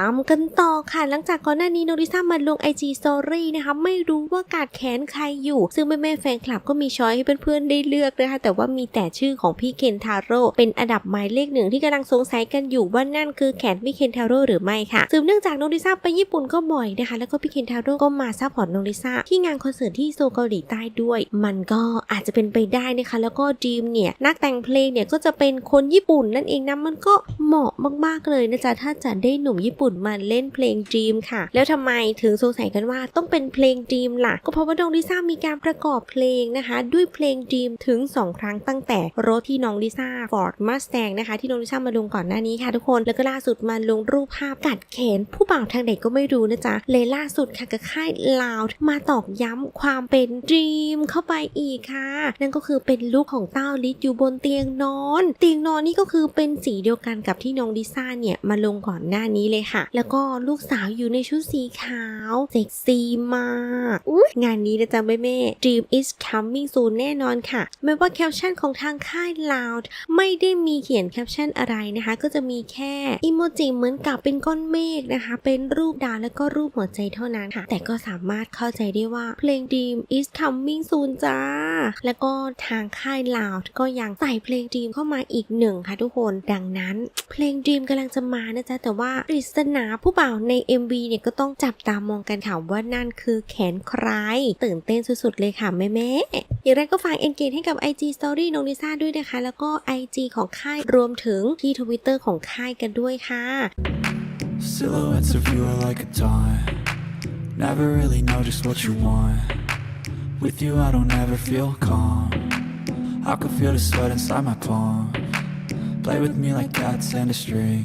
ตามกันต่อค่ะ หลังจากก่อนหน้านี้โนริซ่ามาลง IG Story นะคะ ไม่รู้ว่ากาดแขนใครอยู่ ซึ่งแม่แม่แฟนคลับก็มีช้อยให้เพื่อนๆได้เลือกนะคะ แต่ว่ามีแต่ชื่อของพี่เคนทาโร่เป็นอันดับหมายเลขหนึ่งที่กำลังสงสัยกันอยู่ว่านั่นคือแขนพี่เคนทาโร่หรือไม่ค่ะสืบเนื่องจากโนริซ่าไปญี่ปุ่นก็บ่อยนะคะ แล้วก็พี่เคนทาโร่ก็มาซัพพอร์ตโนริซ่าที่งานคอนเสิร์ตที่โซเกาหลีใต้ด้วย มันก็อาจจะเป็นไปได้นะคะ แล้วก็ดีมเนี่ยนักแต่งเพลงเนี่ยก็จะเป็นคนญี่ปุ่นนั่นเองนะมันก็เหมาะมากๆเลยนะจ๊ะถ้าจะได้หนุ่มญี่ปุ่นมาเล่นเพลงดีมค่ะ แล้วทำไมถึงสงสัยกันว่าต้องเป็นเพลงดีมล่ะ ก็เพราะว่าน้องลิซ่ามีการประกอบเพลงนะคะ ด้วยเพลงดีมถึง 2 ครั้งตั้งแต่รถที่น้องลิซ่าฟอร์ดมาสแตงนะคะ ที่น้องลิซ่ามาลงก่อนหน้านี้ค่ะทุกคนแล้วก็ล่าสุดมาลงรูปภาพกัดแขน ผู้บ่าวทางไหนก็ไม่รู้นะจ๊ะเลยล่าสุดค่ะกับค่ายลาวมาตอกย้ำความเป็นดีมเข้าไปอีกค่ะ นั่นก็คือเป็นลุคของเต้าลิศอยู่บนเตียงนอน เตียงนอนนี่ก็คือเป็นสีเดียวกันกับที่น้องลิซ่าเนี่ยมาลงก่อนหน้านี้เลยค่ะแล้วก็ลูกสาวอยู่ในชุดสีขาวเซ็กซี่มากอุ๊ยงานนี้นะจ๊ะแม่แม่ Dream is coming soon แน่นอนค่ะ แม้ว่าแคปชั่นของทางค่าย Loud ไม่ได้มีเขียนแคปชั่นอะไรนะคะ ก็จะมีแค่อิโมจิเหมือนกับเป็นก้อนเมฆนะคะ เป็นรูปดาวแล้วก็รูปหัวใจเท่านั้นค่ะ แต่ก็สามารถเข้าใจได้ว่าเพลง Dream is coming soon จ้า แล้วก็ทางค่าย Loud ก็ยังใส่เพลง Dream เข้ามาอีกหนึ่งค่ะทุกคน ดังนั้น เพลง Dream กำลังจะมานะจ๊ะแต่ว่าปริศนาผู้บ่าวใน MV เนี่ยก็ต้องจับตามองกันค่ะว่านั่นคือแขนใคร ตื่นเต้นสุดๆเลยค่ะแม่แม่ๆอย่างไรก็ฝาก engage ให้กับ IG Story น้องลิซ่าด้วยนะคะ แล้วก็ IG ของค่ายรวมถึงที่ Twitter ของค่ายกันด้วยค่ะ Silhouettes of you are like a taunt. Never really know just what you want. With you, I don't ever feel calm. I can feel the sweat inside my palm. Play with me like cats and a string.